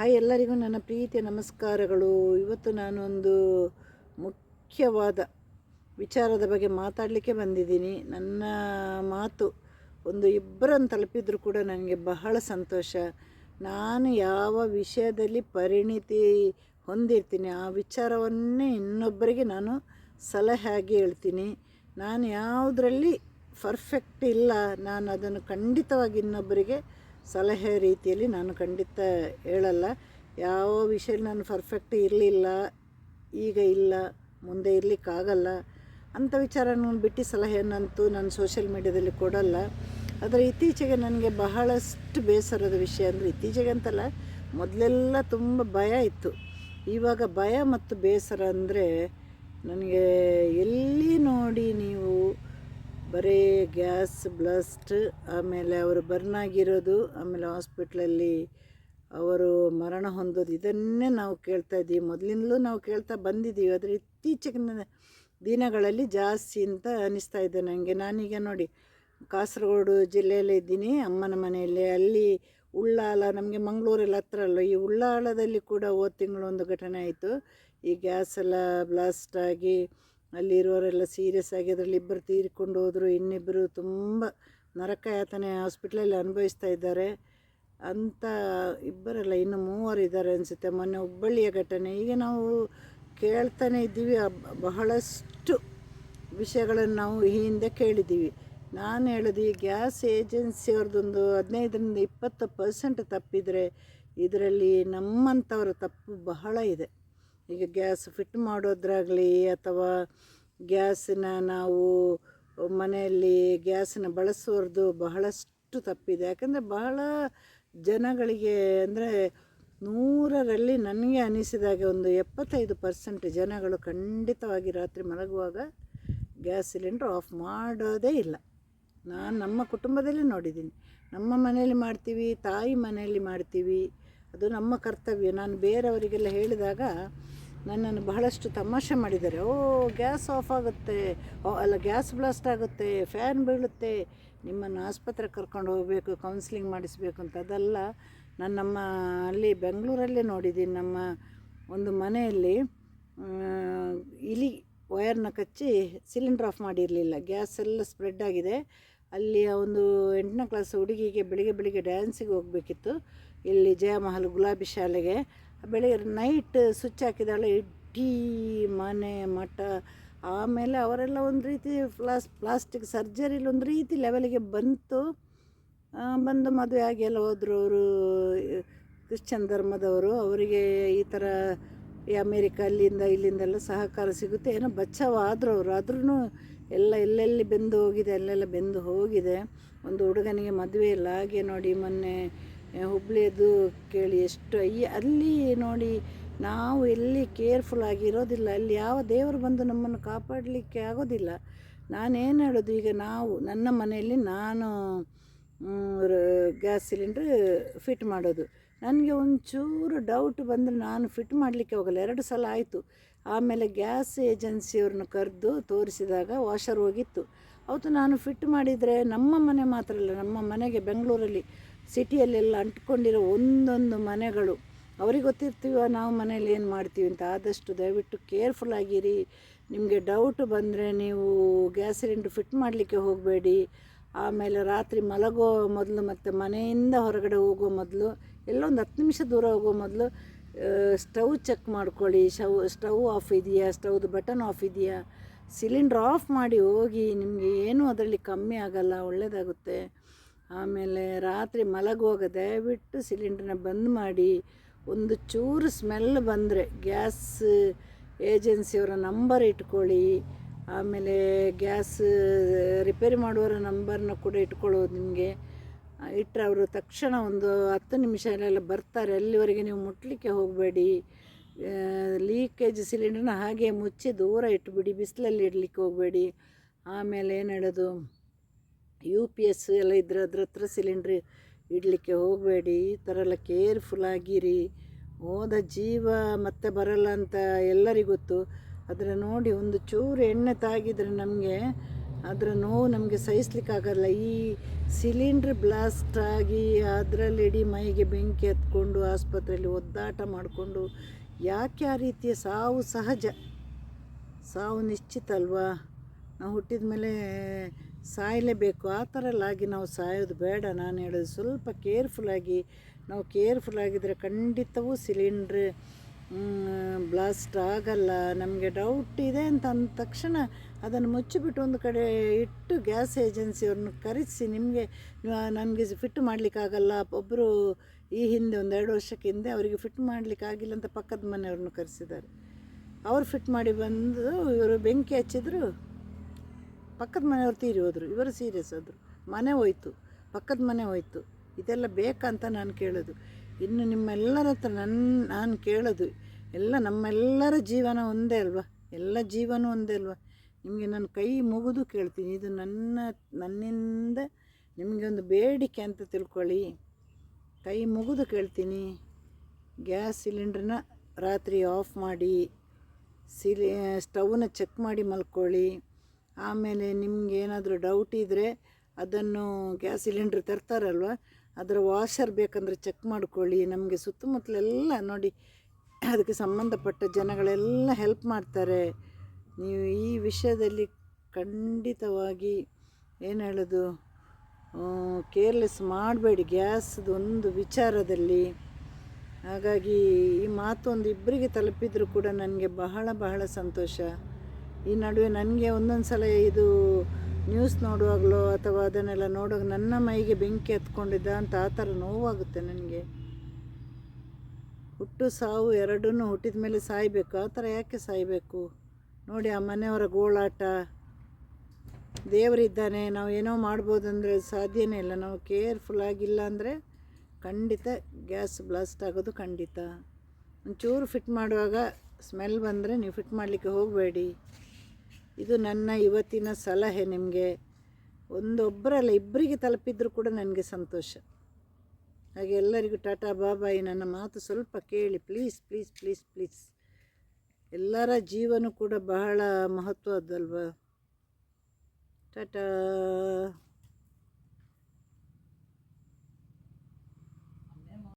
Hi ಎಲ್ಲರಿಗೂ ನನ್ನ ಪ್ರೀತಿಯ ನಮಸ್ಕಾರಗಳು. ಇವತ್ತು ನಾನೊಂದು ಮುಖ್ಯವಾದ ವಿಚಾರದ ಬಗ್ಗೆ ಮಾತಾಡಲಿಕ್ಕೆ ಬಂದಿದ್ದೀನಿ. ನನ್ನ ಮಾತು ಒಂದು ಇಬ್ಬರನ್ನು ತಲುಪಿದ್ರು ಕೂಡ ನನಗೆ ಬಹಳ ಸಂತೋಷ. ನಾನು ಯಾವ ವಿಷಯದಲ್ಲಿ ಪರಿಣಿತಿ ಹೊಂದಿರ್ತೀನಿ, ಆ ವಿಚಾರವನ್ನೇ ಇನ್ನೊಬ್ಬರಿಗೆ ನಾನು ಸಲಹೆಯಾಗಿ ಹೇಳ್ತೀನಿ. ನಾನು ಯಾವುದರಲ್ಲಿ ಪರ್ಫೆಕ್ಟ್ ಇಲ್ಲ, ನಾನು ಅದನ್ನು ಖಂಡಿತವಾಗಿ ಇನ್ನೊಬ್ಬರಿಗೆ ಸಲಹೆ ರೀತಿಯಲ್ಲಿ ನಾನು ಖಂಡಿತ ಹೇಳಲ್ಲ. ಯಾವ ವಿಷಯ ನಾನು ಪರ್ಫೆಕ್ಟ್ ಇರಲಿಲ್ಲ, ಈಗ ಇಲ್ಲ, ಮುಂದೆ ಇರಲಿಕ್ಕಾಗಲ್ಲ ಅಂಥ ವಿಚಾರವನ್ನು ಬಿಟ್ಟು ಸಲಹೆಯನ್ನಂತೂ ನಾನು ಸೋಷಿಯಲ್ ಮೀಡ್ಯಾದಲ್ಲಿ ಕೊಡಲ್ಲ. ಆದರೆ ಇತ್ತೀಚೆಗೆ ನನಗೆ ಬಹಳಷ್ಟು ಬೇಸರದ ವಿಷಯ ಅಂದರೆ ಇತ್ತೀಚೆಗೆ ಅಂತಲ್ಲ, ಮೊದಲೆಲ್ಲ ತುಂಬ ಭಯ ಇತ್ತು. ಇವಾಗ ಭಯ ಮತ್ತು ಬೇಸರ ಅಂದರೆ ನನಗೆ ಎಲ್ಲಿ ನೋಡಿ ನೀವು ಬರೀ ಗ್ಯಾಸ್ ಬ್ಲಸ್ಟ್, ಆಮೇಲೆ ಅವರು ಬರ್ನ್ ಆಗಿರೋದು ಆಮೇಲೆ ಹಾಸ್ಪಿಟ್ಲಲ್ಲಿ ಅವರು ಮರಣ ಹೊಂದೋದು, ಇದನ್ನೇ ನಾವು ಕೇಳ್ತಾ ಇದ್ದೀವಿ. ಮೊದಲಿಂದಲೂ ನಾವು ಕೇಳ್ತಾ ಬಂದಿದ್ದೀವಿ. ಆದರೆ ಇತ್ತೀಚಿನ ದಿನಗಳಲ್ಲಿ ಜಾಸ್ತಿ ಅಂತ ಅನ್ನಿಸ್ತಾ ಇದೆ ನನಗೆ ನಾನೀಗ ನೋಡಿ, ಕಾಸರಗೋಡು ಜಿಲ್ಲೆಯಲ್ಲೇ ಇದ್ದೀನಿ. ಅಮ್ಮನ ಮನೆಯಲ್ಲಿ, ಅಲ್ಲಿ ಉಳ್ಳಾಲ, ನಮಗೆ ಮಂಗಳೂರಲ್ಲಿ ಹತ್ರ ಅಲ್ಲ ಈ ಉಳ್ಳಾಳದಲ್ಲಿ ಕೂಡ ಹೋದ ತಿಂಗಳು ಒಂದು ಘಟನೆ ಆಯಿತು. ಈ ಗ್ಯಾಸ್ ಎಲ್ಲ ಬ್ಲಾಸ್ಟ್ ಆಗಿ ಅಲ್ಲಿರೋರೆಲ್ಲ ಸೀರಿಯಸ್ ಆಗಿ ಅದರಲ್ಲಿ ಇಬ್ಬರು ತೀರಿಕೊಂಡು ಹೋದರು. ಇನ್ನಿಬ್ಬರು ತುಂಬ ನರಕ ಯಾತನೆ ಹಾಸ್ಪಿಟ್ಲಲ್ಲಿ ಅನುಭವಿಸ್ತಾ ಇದ್ದಾರೆ. ಅಂತ ಇಬ್ಬರಲ್ಲ ಇನ್ನು ಮೂವರು ಇದ್ದಾರೆ ಅನಿಸುತ್ತೆ. ಮೊನ್ನೆ ಹುಬ್ಬಳ್ಳಿಯ ಘಟನೆ. ಈಗ ನಾವು ಕೇಳ್ತಾನೆ ಇದ್ದೀವಿ. ಬಹಳಷ್ಟು ವಿಷಯಗಳನ್ನು ನಾವು ಈ ಹಿಂದೆ ಕೇಳಿದ್ದೀವಿ. ನಾನು ಹೇಳೋದು, ಈ ಗ್ಯಾಸ್ ಏಜೆನ್ಸಿಯವ್ರದ್ದೊಂದು ಹದಿನೈದರಿಂದ ಇಪ್ಪತ್ತು ಪರ್ಸೆಂಟ್ ತಪ್ಪಿದರೆ, ಇದರಲ್ಲಿ ನಮ್ಮಂಥವ್ರ ತಪ್ಪು ಬಹಳ ಇದೆ. ಈಗ ಗ್ಯಾಸ್ ಫಿಟ್ ಮಾಡೋದ್ರಾಗಲಿ ಅಥವಾ ಗ್ಯಾಸನ್ನ ನಾವು ಮನೆಯಲ್ಲಿ ಗ್ಯಾಸನ್ನ ಬಳಸೋರ್ದು ಬಹಳಷ್ಟು ತಪ್ಪಿದೆ. ಯಾಕಂದರೆ ಬಹಳ ಜನಗಳಿಗೆ ಅಂದರೆ ನೂರರಲ್ಲಿ ನನಗೆ ಅನಿಸಿದಾಗೆ ಒಂದು ಎಪ್ಪತ್ತೈದು ಪರ್ಸೆಂಟ್ ಜನಗಳು ಖಂಡಿತವಾಗಿ ರಾತ್ರಿ ಮಲಗುವಾಗ ಗ್ಯಾಸ್ ಸಿಲಿಂಡ್ರ್ ಆಫ್ ಮಾಡೋದೇ ಇಲ್ಲ. ನಾನು ನಮ್ಮ ಕುಟುಂಬದಲ್ಲಿ ನೋಡಿದ್ದೀನಿ. ನಮ್ಮ ಮನೆಯಲ್ಲಿ ಮಾಡ್ತೀವಿ, ತಾಯಿ ಮನೆಯಲ್ಲಿ ಮಾಡ್ತೀವಿ. ಅದು ನಮ್ಮ ಕರ್ತವ್ಯ. ನಾನು ಬೇರೆಯವರಿಗೆಲ್ಲ ಹೇಳಿದಾಗ ನನ್ನನ್ನು ಬಹಳಷ್ಟು ತಮಾಷೆ ಮಾಡಿದ್ದಾರೆ. ಓ, ಗ್ಯಾಸ್ ಆಫ್ ಆಗುತ್ತೆ. ಅಲ್ಲ, ಗ್ಯಾಸ್ ಬ್ಲಾಸ್ಟ್ ಆಗುತ್ತೆ. ಫ್ಯಾನ್ ಬೀಳುತ್ತೆ. ನಿಮ್ಮನ್ನು ಆಸ್ಪತ್ರೆಗೆ ಕರ್ಕೊಂಡು ಹೋಗಬೇಕು ಕೌನ್ಸಿಲಿಂಗ್ ಮಾಡಿಸ್ಬೇಕು ಅಂತ ಅದೆಲ್ಲ. ನಾನು ನಮ್ಮ ಅಲ್ಲಿ ಬೆಂಗಳೂರಲ್ಲೇ ನೋಡಿದ್ದೀನಿ. ನಮ್ಮ ಒಂದು ಮನೆಯಲ್ಲಿ ಇಲಿ ವಯರ್ನ ಕಚ್ಚಿ ಸಿಲಿಂಡ್ರ್ ಆಫ್ ಮಾಡಿರಲಿಲ್ಲ. ಗ್ಯಾಸ್ ಎಲ್ಲ ಸ್ಪ್ರೆಡ್ ಆಗಿದೆ. ಅಲ್ಲಿ ಒಂದು ಎಂಟನೇ ಕ್ಲಾಸ್ ಹುಡುಗಿಗೆ ಬೆಳಿಗ್ಗೆ ಬೆಳಿಗ್ಗೆ ಡ್ಯಾನ್ಸಿಗೆ ಹೋಗಬೇಕಿತ್ತು. ಇಲ್ಲಿ ಜಯಮಹಲ್ ಗುಲಾಬಿ ಶಾಲೆಗೆ. ಬೆಳಿಗ್ಗೆ ನೈಟ್ ಸ್ವಿಚ್ ಹಾಕಿದಾಳೆ, ಇಡೀ ಮನೆ ಮಠ. ಆಮೇಲೆ ಅವರೆಲ್ಲ ಒಂದು ರೀತಿ ಪ್ಲಾಸ್ ಪ್ಲಾಸ್ಟಿಕ್ ಸರ್ಜರಿಲಿ ಒಂದು ರೀತಿ ಲೆವೆಲಿಗೆ ಬಂತು. ಬಂದು ಮದುವೆ ಆಗಿ ಎಲ್ಲ ಹೋದರು ಅವರು, ಕ್ರಿಶ್ಚಿಯನ್ ಧರ್ಮದವರು. ಅವರಿಗೆ ಈ ಥರ ಈ ಅಮೇರಿಕ ಅಲ್ಲಿಂದ ಇಲ್ಲಿಂದೆಲ್ಲ ಸಹಕಾರ ಸಿಗುತ್ತೆ. ಏನೋ ಬಚಾವಾದರು ಅವರು. ಆದ್ರೂ ಎಲ್ಲ ಎಲ್ಲೆಲ್ಲಿ ಬೆಂದು ಹೋಗಿದೆ ಅಲ್ಲೆಲ್ಲ ಬೆಂದು ಹೋಗಿದೆ. ಒಂದು ಹುಡುಗನಿಗೆ ಮದುವೆ ಇಲ್ಲ ಹಾಗೆ ನೋಡಿ ಮೊನ್ನೆ ಹುಬ್ಳಿಯದು ಕೇಳಿ ಎಷ್ಟು ಅಯ್ಯ, ಅಲ್ಲಿ ನೋಡಿ ನಾವು ಎಲ್ಲಿ ಕೇರ್ಫುಲ್ ಆಗಿರೋದಿಲ್ಲ, ಅಲ್ಲಿ ಯಾವ ದೇವರು ಬಂದು ನಮ್ಮನ್ನು ಕಾಪಾಡಲಿಕ್ಕೆ ಆಗೋದಿಲ್ಲ. ನಾನೇನು ಹೇಳೋದು, ಈಗ ನಾವು, ನನ್ನ ಮನೆಯಲ್ಲಿ ನಾನು ಗ್ಯಾಸ್ ಸಿಲಿಂಡ್ರ್ ಫಿಟ್ ಮಾಡೋದು. ನನಗೆ ಒಂಚೂರು ಡೌಟ್ ಬಂದರೆ ನಾನು ಫಿಟ್ ಮಾಡಲಿಕ್ಕೆ ಹೋಗಲ್ಲ, ಎರಡು ಸಲ ಆಯಿತು. ಆಮೇಲೆ ಗ್ಯಾಸ್ ಏಜೆನ್ಸಿಯವ್ರನ್ನ ಕರೆದು ತೋರಿಸಿದಾಗ ವಾಷರ್ ಹೋಗಿತ್ತು. ಅವತ್ತು ನಾನು ಫಿಟ್ ಮಾಡಿದರೆ ನಮ್ಮ ಮನೆ ಮಾತ್ರ ಅಲ್ಲ, ನಮ್ಮ ಮನೆಗೆ ಬೆಂಗಳೂರಲ್ಲಿ ಸಿಟಿಯಲ್ಲೆಲ್ಲ ಅಂಟ್ಕೊಂಡಿರೋ ಒಂದೊಂದು ಮನೆಗಳು. ಅವ್ರಿಗೆ ಗೊತ್ತಿರ್ತೀವ, ನಾವು ಮನೇಲಿ ಏನು ಮಾಡ್ತೀವಿ ಅಂತ. ಆದಷ್ಟು ದಯವಿಟ್ಟು ಕೇರ್ಫುಲ್ ಆಗಿರಿ. ನಿಮಗೆ ಡೌಟ್ ಬಂದರೆ ನೀವು ಗ್ಯಾಸ್ ಸಿಲಿಂಡ್ರ್ ಫಿಟ್ ಮಾಡಲಿಕ್ಕೆ ಹೋಗಬೇಡಿ. ಆಮೇಲೆ ರಾತ್ರಿ ಮಲಗೋ ಮೊದಲು ಮತ್ತು ಮನೆಯಿಂದ ಹೊರಗಡೆ ಹೋಗೋ ಮೊದಲು, ಎಲ್ಲೊಂದು ಹತ್ತು ನಿಮಿಷ ದೂರ ಹೋಗೋ ಮೊದಲು ಸ್ಟವ್ ಚೆಕ್ ಮಾಡ್ಕೊಳ್ಳಿ. ಶವ್, ಸ್ಟವ್ ಆಫ್ ಇದೆಯಾ? ಸ್ಟವ್ದು ಬಟನ್ ಆಫ್ ಇದೆಯಾ? ಸಿಲಿಂಡ್ರ್ ಆಫ್ ಮಾಡಿ ಹೋಗಿ, ನಿಮಗೆ ಏನೂ ಅದರಲ್ಲಿ ಕಮ್ಮಿ ಆಗಲ್ಲ ಒಳ್ಳೆಯದಾಗುತ್ತೆ ಆಮೇಲೆ ರಾತ್ರಿ ಮಲಗುವಾಗ ದಯವಿಟ್ಟು ಸಿಲಿಂಡ್ರನ್ನ ಬಂದ್ ಮಾಡಿ, ಒಂದು ಚೂರು ಸ್ಮೆಲ್ ಬಂದರೆ ಗ್ಯಾಸ್ ಏಜೆನ್ಸಿಯವರ ನಂಬರ್ ಇಟ್ಕೊಳ್ಳಿ, ಆಮೇಲೆ ಗ್ಯಾಸ್ ರಿಪೇರಿ ಮಾಡುವವರ ನಂಬರ್ನ ಕೂಡ ಇಟ್ಕೊಳ್ಳೋದು ನಿಮಗೆ. ಇಟ್ಟರೆ ಅವರು ತಕ್ಷಣ ಒಂದು ಹತ್ತು ನಿಮಿಷಲೆಲ್ಲ ಬರ್ತಾರೆ, ಅಲ್ಲಿವರೆಗೆ ನೀವು ಮುಟ್ಟಲಿಕ್ಕೆ ಹೋಗಬೇಡಿ. ಲೀಕೇಜ್ ಸಿಲಿಂಡ್ರನ್ನ ಹಾಗೆ ಮುಚ್ಚಿ ದೂರ ಇಟ್ಬಿಡಿ, ಬಿಸಿಲಲ್ಲಿ ಇಡಲಿಕ್ಕೆ ಹೋಗಬೇಡಿ. ಆಮೇಲೆ ಏನು ಹೇಳೋದು? ಯು ಪಿ ಎಸ್ ಎಲ್ಲ ಇದ್ದರೆ ಅದ್ರ ಹತ್ರ ಸಿಲಿಂಡ್ರ್ ಇಡಲಿಕ್ಕೆ ಹೋಗಬೇಡಿ, ಈ ಥರ ಎಲ್ಲ ಕೇರ್ಫುಲ್ ಆಗಿರಿ. ಹೋದ ಜೀವ ಮತ್ತೆ ಬರಲ್ಲ ಅಂತ ಎಲ್ಲರಿಗೂ ಗೊತ್ತು. ಆದರೆ ನೋಡಿ ಒಂದು ಚೂರು ಎಣ್ಣೆ ತಾಗಿದರೆ ನಮಗೆ ಅದರ ನೋವು ನಮಗೆ ಸಹಿಸ್ಲಿಕ್ಕಾಗಲ್ಲ ಈ ಸಿಲಿಂಡ್ರ್ ಬ್ಲಾಸ್ಟ್ ಆಗಿ ಅದರಲ್ಲಿ ಇಡೀ ಮೈಗೆ ಬೆಂಕಿ ಹತ್ಕೊಂಡು ಆಸ್ಪತ್ರೆಯಲ್ಲಿ ಒದ್ದಾಟ ಮಾಡಿಕೊಂಡು ಯಾಕೆ ಆ ರೀತಿಯ ಸಾವು ಸಹಜ? ಸಾವು ನಿಶ್ಚಿತ ಅಲ್ವಾ? ನಾವು ಹುಟ್ಟಿದ ಮೇಲೆ ಸಾಯಲೇಬೇಕು. ಆ ಥರ ಆಗಿ ನಾವು ಸಾಯೋದು ಬೇಡ. ನಾನು ಹೇಳೋದು ಸ್ವಲ್ಪ ಕೇರ್ಫುಲ್ಲಾಗಿ, ನಾವು ಕೇರ್ಫುಲ್ ಆಗಿದ್ದರೆ ಖಂಡಿತವೂ ಸಿಲಿಂಡ್ರ್ ಬ್ಲಾಸ್ಟ್ ಆಗಲ್ಲ. ನಮಗೆ ಡೌಟ್ ಇದೆ ಅಂತ ಅಂದ ತಕ್ಷಣ ಅದನ್ನು ಮುಚ್ಚಿಬಿಟ್ಟು ಒಂದು ಕಡೆ ಇಟ್ಟು ಗ್ಯಾಸ್ ಏಜೆನ್ಸಿಯವ್ರನ್ನ ಕರೆಸಿ ನಿಮಗೆ ನನಗೆ ಫಿಟ್ ಮಾಡಲಿಕ್ಕಾಗಲ್ಲ. ಒಬ್ಬರು ಈ ಹಿಂದೆ ಒಂದು ಎರಡು ವರ್ಷಕ್ಕೆ ಹಿಂದೆ ಅವರಿಗೆ ಫಿಟ್ ಮಾಡಲಿಕ್ಕಾಗಿಲ್ಲ ಅಂತ ಪಕ್ಕದ ಮನೆಯವ್ರನ್ನ ಕರೆಸಿದ್ದಾರೆ. ಅವ್ರು ಫಿಟ್ ಮಾಡಿ ಬಂದು ಇವರು ಬೆಂಕಿ ಹಚ್ಚಿದ್ರು. ಪಕ್ಕದ ಮನೆಯವ್ರು ತೀರಿ ಹೋದರು, ಇವರು ಸೀರಿಯಸ್ ಆದರು. ಮನೆ ಹೋಯ್ತು, ಪಕ್ಕದ ಮನೆ ಹೋಯ್ತು. ಇದೆಲ್ಲ ಬೇಕಂತ ನಾನು ಕೇಳೋದು. ಇನ್ನು ನಿಮ್ಮೆಲ್ಲರ ಹತ್ರ ನನ್ನ ನಾನು ಕೇಳೋದು, ಎಲ್ಲ ನಮ್ಮೆಲ್ಲರ ಜೀವನ ಒಂದೇ ಅಲ್ವಾ? ಎಲ್ಲ ಜೀವನ ಒಂದೇ ಅಲ್ವಾ? ನಿಮಗೆ ನಾನು ಕೈ ಮುಗಿದು ಕೇಳ್ತೀನಿ. ಇದು ನನ್ನ, ನನ್ನಿಂದ ನಿಮಗೆ ಒಂದು ಬೇಡಿಕೆ ಅಂತ ತಿಳ್ಕೊಳ್ಳಿ. ಕೈ ಮುಗಿದು ಕೇಳ್ತೀನಿ. ಗ್ಯಾಸ್ ಸಿಲಿಂಡ್ರನ್ನ ರಾತ್ರಿ ಆಫ್ ಮಾಡಿ, ಸಿಲಿ, ಸ್ಟವ್ನ ಚೆಕ್ ಮಾಡಿ ಮಲ್ಕೊಳ್ಳಿ. ಆಮೇಲೆ ನಿಮ್ಗೆ ಏನಾದರೂ ಡೌಟ್ ಇದ್ದರೆ ಅದನ್ನು ಗ್ಯಾಸ್ ಸಿಲಿಂಡ್ರ್ ತರ್ತಾರಲ್ವ? ಅದರ ವಾಷರ್ ಬೇಕಂದರೆ ಚೆಕ್ ಮಾಡ್ಕೊಳ್ಳಿ. ನಮಗೆ ಸುತ್ತಮುತ್ತಲೆಲ್ಲ ನೋಡಿ, ಅದಕ್ಕೆ ಸಂಬಂಧಪಟ್ಟ ಜನಗಳೆಲ್ಲ ಹೆಲ್ಪ್ ಮಾಡ್ತಾರೆ. ನೀವು ಈ ವಿಷಯದಲ್ಲಿ ಖಂಡಿತವಾಗಿ ಏನು ಹೇಳೋದು? ಕೇರ್ಲೆಸ್ ಮಾಡಬೇಡಿ ಗ್ಯಾಸ್ದು ಒಂದು ವಿಚಾರದಲ್ಲಿ. ಹಾಗಾಗಿ ಈ ಮಾತು ಒಂದು ಇಬ್ಬರಿಗೆ ತಲುಪಿದರೂ ಕೂಡ ನನಗೆ ಬಹಳ ಬಹಳ ಸಂತೋಷ. ಈ ನಡುವೆ ನನಗೆ ಒಂದೊಂದು ಸಲ ಇದು ನ್ಯೂಸ್ ನೋಡುವಾಗಲೋ ಅಥವಾ ಅದನ್ನೆಲ್ಲ ನೋಡುವಾಗ ನನ್ನ ಮೈಗೆ ಬೆಂಕಿ ಹತ್ಕೊಂಡಿದ್ದ ಅಂತ ಆ ಥರ ನೋವಾಗುತ್ತೆ ನನಗೆ. ಹುಟ್ಟು ಸಾವು ಎರಡನ್ನೂ ಹುಟ್ಟಿದ ಮೇಲೆ ಸಾಯಬೇಕು. ಆ ಥರ ಯಾಕೆ ಸಾಯಬೇಕು? ನೋಡಿ ಆ ಮನೆಯವರ ಗೋಳಾಟ. ದೇವರಿದ್ದಾನೆ, ನಾವು ಏನೋ ಮಾಡ್ಬೋದು ಅಂದರೆ ಸಾಧ್ಯನೇ ಇಲ್ಲ. ನಾವು ಕೇರ್ಫುಲ್ ಆಗಿಲ್ಲ ಅಂದರೆ ಖಂಡಿತ ಗ್ಯಾಸ್ ಬ್ಲಾಸ್ಟ್ ಆಗೋದು ಖಂಡಿತ. ಒಂಚೂರು ಫಿಟ್ ಮಾಡುವಾಗ ಸ್ಮೆಲ್ ಬಂದರೆ ನೀವು ಫಿಟ್ ಮಾಡಲಿಕ್ಕೆ ಹೋಗಬೇಡಿ. ಇದು ನನ್ನ ಇವತ್ತಿನ ಸಲಹೆ ನಿಮಗೆ. ಒಂದೊಬ್ಬರಲ್ಲ ಇಬ್ಬರಿಗೆ ತಲುಪಿದ್ರು ಕೂಡ ನನಗೆ ಸಂತೋಷ. ಹಾಗೆ ಎಲ್ಲರಿಗೂ ಟಾಟಾ ಬಾಬಾಯಿ ನನ್ನ ಮಾತು ಸ್ವಲ್ಪ ಕೇಳಿ, ಪ್ಲೀಸ್ ಪ್ಲೀಸ್ ಪ್ಲೀಸ್ ಪ್ಲೀಸ್. ಎಲ್ಲರ ಜೀವನ ಕೂಡ ಬಹಳ ಮಹತ್ವದ್ದಲ್ವ? ಟಾಟಾ.